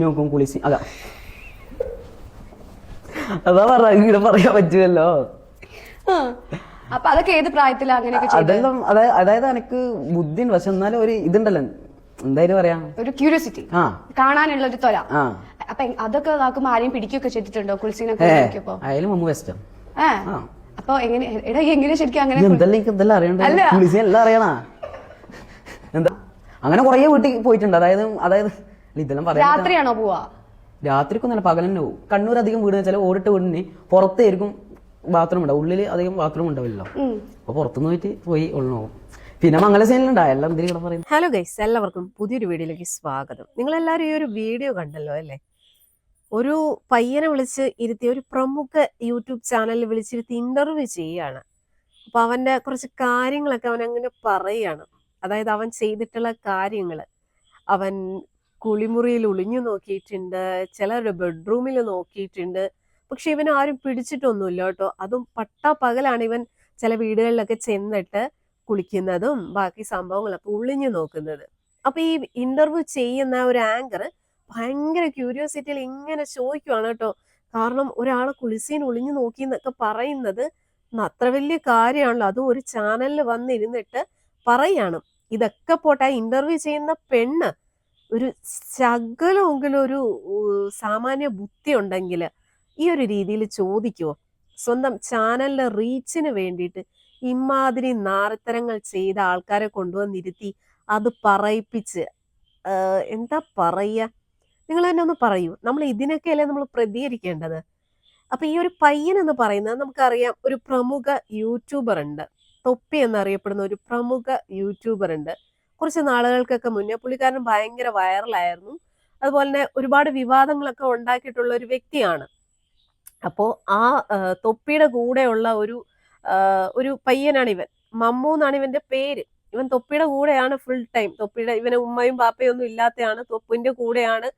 നോക്കും കുളിച്ച്. അതാ. അതാ പറ പറയാ പറയാൻ പറ്റുമല്ലോ. അപ്പൊ അതൊക്കെ ഏത് പ്രായത്തിലാ അങ്ങനെയൊക്കെ ചെയ്തത് അതെല്ലാം അതായത് അതായത് എനിക്ക് ബുദ്ധി ഉണ്ട് പക്ഷെ എന്നാലും ഒരു ഇതുണ്ടല്ലോ. എന്തായാലും പറയാ. ഒരു ക്യൂരിയോസിറ്റി ആ. കാണാനുള്ള ഒരു തൊല. ആ. അപ്പൊ അതൊക്കെ നോക്കുമ്പോ ആരെയും പിടിക്കുകയൊക്കെ ചെയ്തിട്ടുണ്ടോ? കുളിസിനൊക്കെ ഏ. നോക്കിയപ്പോ? അയാലും മമ്മു വെസ്റ്റോ ഏ. ആ. അപ്പൊ എങ്ങനെ എടാ എങ്ങനെ ശരിക്കും അങ്ങനെ എന്തെല്ലാം എനിക്ക് എന്തെല്ലാം അറിയണ്ട? അല്ല. കുളിച്ച് എല്ലാം അറിയണ എന്താ? അങ്ങനെ കുറേ വീട്ടിൽ പോയിട്ടുണ്ട്. അതായത് അതായത് ഇതെല്ലാം രാത്രിയാണോ പോവാ? രാത്രിക്കൊന്നല്ല പകൽ തന്നെ പോകും കണ്ണൂർ അധികം വീട് വെച്ചാൽ ഓടിട്ട് വീടിന് പുറത്തായിരിക്കും ബാത്റൂം ഉണ്ടാവും ഉള്ളിൽ അധികം ബാത്റൂം ഉണ്ടാവില്ലല്ലോ. അപ്പോൾ അപ്പൊ പുറത്തുനിന്ന് പോയിട്ട് പോയി ഉള്ളു. പിന്നെ മംഗലസേനുണ്ടായ എല്ലാം എന്തിനും ഇവിടെ പറയും. ഹലോ ഗൈസ് എല്ലാവർക്കും പുതിയൊരു വീഡിയോയിലേക്ക് സ്വാഗതം. നിങ്ങളെല്ലാവരും ഈ ഒരു വീഡിയോ കണ്ടല്ലോ അല്ലേ? ഒരു പയ്യനെ വിളിച്ച് ഇരുത്തി ഒരു പ്രമുഖ യൂട്യൂബ് ചാനലിൽ വിളിച്ചിരുത്തി ഇന്റർവ്യൂ ചെയ്യാണ്. അപ്പൊ അവന്റെ കുറച്ച് കാര്യങ്ങളൊക്കെ അവൻ അങ്ങനെ പറയാണ്. അതായത് അവൻ ചെയ്തിട്ടുള്ള കാര്യങ്ങൾ അവൻ കുളിമുറിയിൽ ഒളിഞ്ഞു നോക്കിയിട്ടുണ്ട് ചിലരുടെ ബെഡ്റൂമിൽ നോക്കിയിട്ടുണ്ട്. പക്ഷെ ഇവൻ ആരും പിടിച്ചിട്ടൊന്നുമില്ല കേട്ടോ. അതും പട്ടാ പകലാണ് ഇവൻ ചില വീടുകളിലൊക്കെ ചെന്നിട്ട് കുളിക്കുന്നതും ബാക്കി സംഭവങ്ങളൊക്കെ ഒളിഞ്ഞു നോക്കുന്നത്. അപ്പൊ ഈ ഇന്റർവ്യൂ ചെയ്യുന്ന ഒരു ആങ്കർ ഭയങ്കര ക്യൂരിയോസിറ്റിയിൽ ഇങ്ങനെ ചോദിക്കുവാണ് കേട്ടോ. കാരണം ഒരാളെ കുളിസീൻ ഒളിഞ്ഞു നോക്കി എന്നൊക്കെ പറയുന്നത് അത്ര വലിയ കാര്യമാണല്ലോ. അതും ഒരു ചാനലിൽ വന്നിരുന്നിട്ട് പറയാണ്. ഇതൊക്കെ പോട്ടെ ഇന്റർവ്യൂ ചെയ്യുന്ന പെണ്ണ് ഒരു ശകലമെങ്കിലും ഒരു സാമാന്യ ബുദ്ധി ഉണ്ടെങ്കിൽ ഈ ഒരു രീതിയിൽ ചോദിക്കുമോ സ്വന്തം ചാനലിലെ റീച്ചിന് വേണ്ടിയിട്ട് ഇമാതിരി നാരത്തരങ്ങൾ ചെയ്ത ആൾക്കാരെ കൊണ്ടുവന്നിരുത്തി അത് പറയിപ്പിച്ച് എന്താ പറയുക? നിങ്ങൾ തന്നെ ഒന്ന് പറയൂ. നമ്മൾ ഇതിനൊക്കെയല്ലേ നമ്മൾ പ്രതികരിക്കേണ്ടത്? അപ്പൊ ഈ ഒരു പയ്യൻ എന്ന് പറയുന്നത് നമുക്കറിയാം ഒരു പ്രമുഖ യൂട്യൂബർ ഉണ്ട്. തൊപ്പി എന്നറിയപ്പെടുന്ന ഒരു പ്രമുഖ യൂട്യൂബർ ഉണ്ട്. കുറച്ച് നാളുകൾക്കൊക്കെ മുന്നേ പുള്ളിക്കാരൻ ഭയങ്കര വൈറലായിരുന്നു. അതുപോലെ തന്നെ ഒരുപാട് വിവാദങ്ങളൊക്കെ ഉണ്ടാക്കിയിട്ടുള്ള ഒരു വ്യക്തിയാണ്. അപ്പോൾ ആ തൊപ്പിയുടെ കൂടെയുള്ള ഒരു ഒരു പയ്യനാണ് ഇവൻ മമ്മു എന്നാണ് ഇവന്റെ പേര്. ഇവൻ തൊപ്പിയുടെ കൂടെയാണ് ഫുൾ ടൈം തൊപ്പിയുടെ ഇവന് ഉമ്മയും പാപ്പയും ഒന്നും ഇല്ലാത്തയാണ്. തൊപ്പിന്റെ കൂടെയാണ്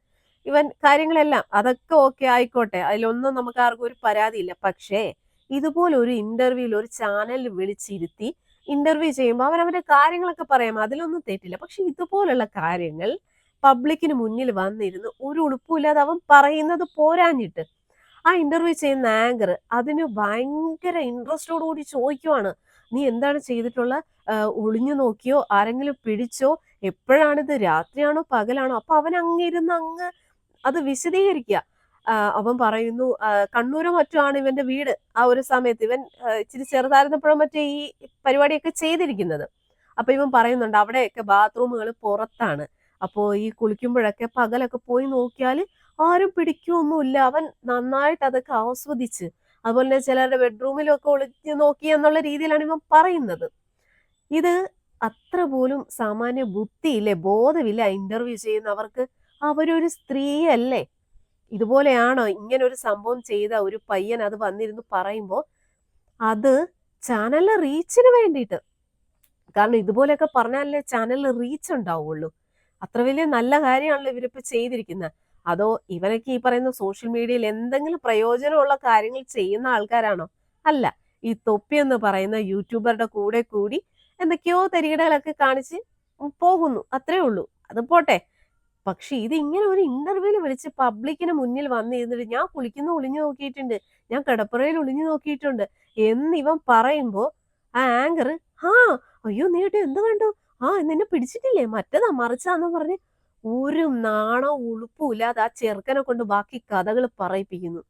ഇവൻ കാര്യങ്ങളെല്ലാം. അതൊക്കെ ഓക്കെ ആയിക്കോട്ടെ. അതിലൊന്നും നമുക്ക് ആർക്കും ഒരു പരാതിയില്ല. പക്ഷേ ഇതുപോലെ ഒരു ഇന്റർവ്യൂവിൽ ഒരു ചാനലിൽ വിളിച്ചിരുത്തി ഇന്റർവ്യൂ ചെയ്യുമ്പോൾ അവൻ അവന്റെ കാര്യങ്ങളൊക്കെ പറയാം. അതിലൊന്നും തെറ്റില്ല. പക്ഷെ ഇതുപോലുള്ള കാര്യങ്ങൾ പബ്ലിക്കിന് മുന്നിൽ വന്നിരുന്ന് ഒരു ഉളുപ്പുമില്ലാതെ അവൻ പറയുന്നത് പോരാഞ്ഞിട്ട് ആ ഇന്റർവ്യൂ ചെയ്യുന്ന ആങ്കർ അതിന് ഭയങ്കര ഇൻട്രസ്റ്റോട് കൂടി ചോദിക്കുവാണ്. നീ എന്താണ് ചെയ്തിട്ടുള്ള? ഒളിഞ്ഞു നോക്കിയോ? ആരെങ്കിലും പിടിച്ചോ? എപ്പോഴാണിത്? രാത്രിയാണോ? പകലാണോ? അപ്പൊ അവൻ അങ്ങിരുന്ന് അങ്ങ് അത് വിശദീകരിക്കുക. അവൻ പറയുന്നു കണ്ണൂരോ മറ്റോ ആണ് ഇവന്റെ വീട്. ആ ഒരു സമയത്ത് ഇവൻ ഇച്ചിരി ചെറുതായിരുന്നപ്പോഴും മറ്റേ ഈ പരിപാടിയൊക്കെ ചെയ്തിരിക്കുന്നത്. അപ്പൊ ഇവൻ പറയുന്നുണ്ട് അവിടെയൊക്കെ ബാത്റൂമുകൾ പുറത്താണ്. അപ്പോ ഈ കുളിക്കുമ്പോഴൊക്കെ പകലൊക്കെ പോയി നോക്കിയാൽ ആരും പിടിക്കുകയൊന്നുമില്ല അവൻ നന്നായിട്ട് അതൊക്കെ ആസ്വദിച്ച് അതുപോലെ തന്നെ ചിലരുടെ ബെഡ്റൂമിലൊക്കെ ഒളിച്ച് നോക്കി എന്നുള്ള രീതിയിലാണ് ഇവൻ പറയുന്നത്. ഇത് അത്ര പോലും സാമാന്യ ബുദ്ധിയില്ലേ ബോധമില്ല ഇന്റർവ്യൂ ചെയ്യുന്നവർക്ക്. അവരൊരു സ്ത്രീയല്ലേ. ഇതുപോലെയാണോ ഇങ്ങനെ ഒരു സംഭവം ചെയ്ത ഒരു പയ്യൻ അത് വന്നിരുന്ന് പറയുമ്പോൾ അത് ചാനലിലെ റീച്ചിന് വേണ്ടിയിട്ട്. കാരണം ഇതുപോലെയൊക്കെ പറഞ്ഞാലേ ചാനലിൽ റീച്ച് ഉണ്ടാവുള്ളൂ. അത്ര വലിയ നല്ല കാര്യമാണല്ലോ ഇവരിപ്പോൾ ചെയ്തിരിക്കുന്നത് അതോ ഇവനൊക്കെ ഈ പറയുന്ന സോഷ്യൽ മീഡിയയിൽ എന്തെങ്കിലും പ്രയോജനമുള്ള കാര്യങ്ങൾ ചെയ്യുന്ന ആൾക്കാരാണോ? അല്ല. ഈ തൊപ്പി എന്ന് പറയുന്ന യൂട്യൂബറുടെ കൂടെ കൂടി എന്തൊക്കെയോ തരികിടകളൊക്കെ കാണിച്ച് പോകുന്നു. അത്രേ ഉള്ളൂ. അത് പോട്ടെ. പക്ഷെ ഇത് ഇങ്ങനെ ഒരു ഇന്റർവ്യൂവിൽ വിളിച്ച് പബ്ലിക്കിന് മുന്നിൽ വന്നിരുന്നിട്ട് ഞാൻ കുളിക്കുന്ന ഒളിഞ്ഞു നോക്കിയിട്ടുണ്ട്. ഞാൻ കിടപ്പറയിൽ ഒളിഞ്ഞു നോക്കിയിട്ടുണ്ട്. എന്ന് ഇവൻ പറയുമ്പോ ആ ആങ്കർ ആ അയ്യോ നീട്ടെ എന്ത് കണ്ടു? ആ നിന്നെ പിടിച്ചിട്ടില്ലേ? മറ്റേതാ മറിച്ചാന്ന് പറഞ്ഞ് ഒരു നാണോ ഉളുപ്പും ഇല്ലാതെ ആ ചെറുക്കനെ കൊണ്ട് ബാക്കി കഥകൾ പറയിപ്പിക്കുന്നു.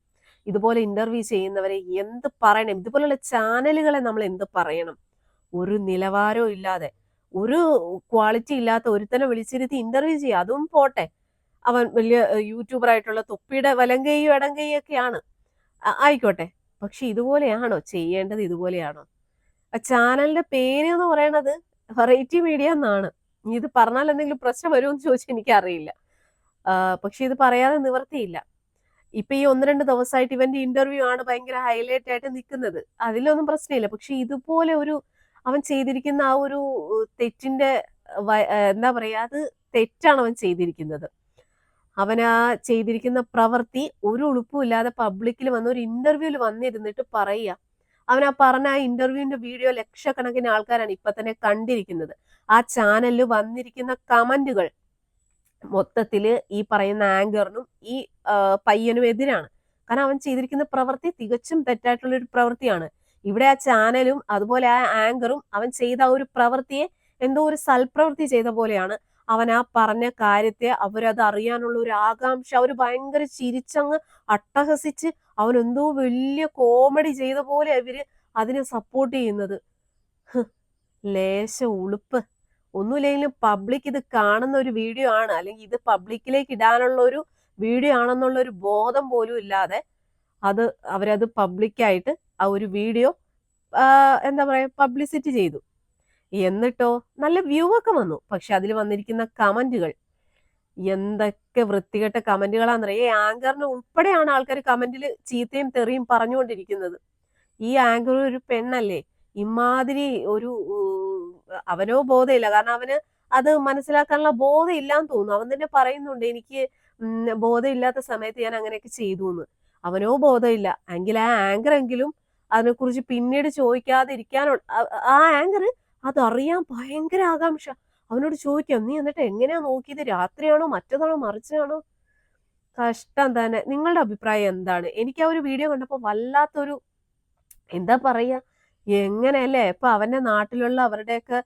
ഇതുപോലെ ഇന്റർവ്യൂ ചെയ്യുന്നവരെ എന്ത് പറയണം? ഇതുപോലുള്ള ചാനലുകളെ നമ്മൾ എന്ത് പറയണം? ഒരു നിലവാരവും ഇല്ലാതെ ഒരു ക്വാളിറ്റി ഇല്ലാത്ത ഒരുത്തനെ വിളിച്ചിരുത്തി ഇന്റർവ്യൂ ചെയ്യുക. അതും പോട്ടെ. അവൻ വലിയ യൂട്യൂബർ ആയിട്ടുള്ള തൊപ്പിയുടെ വലങ്കയും ഇടങ്കയും ഒക്കെയാണ്. ആ- ആയിക്കോട്ടെ. പക്ഷെ ഇതുപോലെയാണോ? ചെയ്യേണ്ടത് ഇതുപോലെയാണോ? ചാനലിന്റെ പേര് എന്ന് പറയണത് വെറൈറ്റി മീഡിയ എന്നാണ്. ഇനി ഇത് പറഞ്ഞാൽ എന്തെങ്കിലും പ്രശ്നം വരുമെന്ന് ചോദിച്ചാൽ എനിക്കറിയില്ല. പക്ഷെ ഇത് പറയാതെ നിവർത്തിയില്ല. ഇപ്പൊ ഈ ഒന്ന് രണ്ട് ദിവസമായിട്ട് ഇവന്റെ ഇന്റർവ്യൂ ആണ് ഭയങ്കര ഹൈലൈറ്റ് ആയിട്ട് നിൽക്കുന്നത്. അതിലൊന്നും പ്രശ്നമില്ല. പക്ഷെ ഇതുപോലെ ഒരു അവൻ ചെയ്തിരിക്കുന്ന ആ ഒരു തെറ്റിന്റെ എന്താ പറയാ അത് തെറ്റാണ് അവൻ ചെയ്തിരിക്കുന്നത്. അവൻ ആ ചെയ്തിരിക്കുന്ന പ്രവൃത്തി ഒരു ഉളുപ്പുമില്ലാതെ പബ്ലിക്കിൽ വന്ന് ഒരു ഇന്റർവ്യൂവിൽ വന്നിരുന്നിട്ട് പറയുക. അവൻ ആ പറഞ്ഞ ആ ഇന്റർവ്യൂവിന്റെ വീഡിയോ ലക്ഷക്കണക്കിന് ആൾക്കാരാണ് ഇപ്പൊ തന്നെ കണ്ടിരിക്കുന്നത്. ആ ചാനലിൽ വന്നിരിക്കുന്ന കമന്റുകൾ മൊത്തത്തിൽ ഈ പറയുന്ന ആങ്കറിനും ഈ പയ്യനും എതിരാണ്. കാരണം അവൻ ചെയ്തിരിക്കുന്ന പ്രവൃത്തി തികച്ചും തെറ്റായിട്ടുള്ള ഒരു പ്രവൃത്തിയാണ് ഇവിടെ ആ ചാനലും അതുപോലെ ആ ആങ്കറും അവൻ ചെയ്ത ഒരു പ്രവൃത്തിയെ എന്തോ ഒരു സൽപ്രവൃത്തി ചെയ്ത പോലെയാണ്. അവൻ ആ പറഞ്ഞ കാര്യത്തെ അവരത് അറിയാനുള്ള ഒരു ആകാംക്ഷ അവർ ഭയങ്കര ചിരിച്ചങ്ങ് അട്ടഹസിച്ച് അവൻ എന്തോ വലിയ കോമഡി ചെയ്ത പോലെ ഇവർ അതിനെ സപ്പോർട്ട് ചെയ്യുന്നത്. ലേശ ഉളുപ്പ്. ഒന്നുമില്ലെങ്കിലും പബ്ലിക് ഇത് കാണുന്ന ഒരു വീഡിയോ ആണ്. അല്ലെങ്കിൽ ഇത് പബ്ലിക്കിലേക്ക് ഇടാനുള്ള ഒരു വീഡിയോ ആണെന്നുള്ള ഒരു ബോധം പോലും ഇല്ലാതെ അത് അവരത് പബ്ലിക്കായിട്ട് ആ ഒരു വീഡിയോ എന്താ പറയാ പബ്ലിസിറ്റി ചെയ്തു. എന്നിട്ടോ നല്ല വ്യൂ ഒക്കെ വന്നു. പക്ഷെ അതിൽ വന്നിരിക്കുന്ന കമന്റുകൾ. എന്തൊക്കെ വൃത്തികെട്ട കമന്റുകളാണെന്നറിയ ഈ ആങ്കറിന് ഉൾപ്പെടെയാണ് ആൾക്കാർ കമന്റിൽ ചീത്തയും തെറിയും പറഞ്ഞുകൊണ്ടിരിക്കുന്നത്. ഈ ആങ്കർ ഒരു പെണ്ണല്ലേ? ഇമാതിരി ഒരു അവനോ ബോധമില്ല. കാരണം അവന് അത് മനസ്സിലാക്കാനുള്ള ബോധം ഇല്ലാന്ന് തോന്നുന്നു. അവൻ തന്നെ പറയുന്നുണ്ട് എനിക്ക് ബോധമില്ലാത്ത സമയത്ത് ഞാൻ അങ്ങനെയൊക്കെ ചെയ്തു എന്ന് അവനോ ബോധമില്ല. എങ്കിൽ ആ ആങ്കർ എങ്കിലും അതിനെക്കുറിച്ച് പിന്നീട് ചോദിക്കാതിരിക്കാനുള്ള ആ- ആങ്കർ അതറിയാൻ ഭയങ്കര ആകാംക്ഷ. അവനോട് ചോദിക്കാം നീ എന്നിട്ട് എങ്ങനെയാ നോക്കിയത്? രാത്രിയാണോ? മറ്റതാണോ? മറിച്ചാണോ കഷ്ടം തന്നെ. നിങ്ങളുടെ അഭിപ്രായം എന്താണ്? എനിക്ക് ആ ഒരു വീഡിയോ കണ്ടപ്പോൾ വല്ലാത്തൊരു എന്താ പറയുക എങ്ങനെയല്ലേ? ഇപ്പൊ അവന്റെ നാട്ടിലുള്ള അവരുടെയൊക്കെ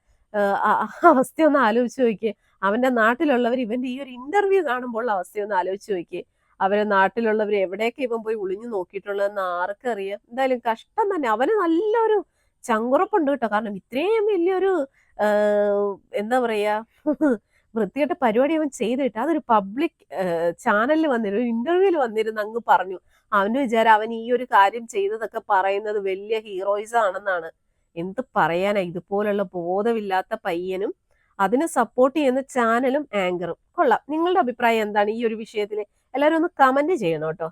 അവസ്ഥയൊന്ന് ആലോചിച്ച് നോക്കിയേ. അവന്റെ നാട്ടിലുള്ളവർ ഇവന്റെ ഈ ഒരു ഇന്റർവ്യൂ കാണുമ്പോൾ അവസ്ഥയൊന്ന് ആലോചിച്ച് നോക്കിയേ. അവരെ നാട്ടിലുള്ളവർ എവിടെയൊക്കെ ഇവൻ പോയി ഒളിഞ്ഞു നോക്കിയിട്ടുള്ളതെന്ന് ആർക്കറിയാം. എന്തായാലും കഷ്ടം തന്നെ. അവന് നല്ലൊരു ചങ്കുറപ്പുണ്ട് കേട്ടോ. കാരണം ഇത്രയും വലിയൊരു എന്താ പറയാ വൃത്തികെട്ട പരിപാടി അവൻ ചെയ്തിട്ട് അതൊരു പബ്ലിക് ചാനലിൽ വന്നിരുന്നു. ഒരു ഇന്റർവ്യൂവിൽ വന്നിരുന്നു അങ്ങ് പറഞ്ഞു. അവന്റെ വിചാരം അവൻ ഈ ഒരു കാര്യം ചെയ്തതൊക്കെ പറയുന്നത് വലിയ ഹീറോയിസ് ആണെന്നാണ്. എന്ത് പറയാനാ? ഇതുപോലുള്ള ബോധമില്ലാത്ത പയ്യനും അതിനെ സപ്പോർട്ട് ചെയ്യുന്ന ചാനലും ആങ്കറും കൊള്ളാം. നിങ്ങളുടെ അഭിപ്രായം എന്താണ് ഈ ഒരു വിഷയത്തിൽ എല്ലാവരും ഒന്ന് കമന്റ് ചെയ്യണം കേട്ടോ.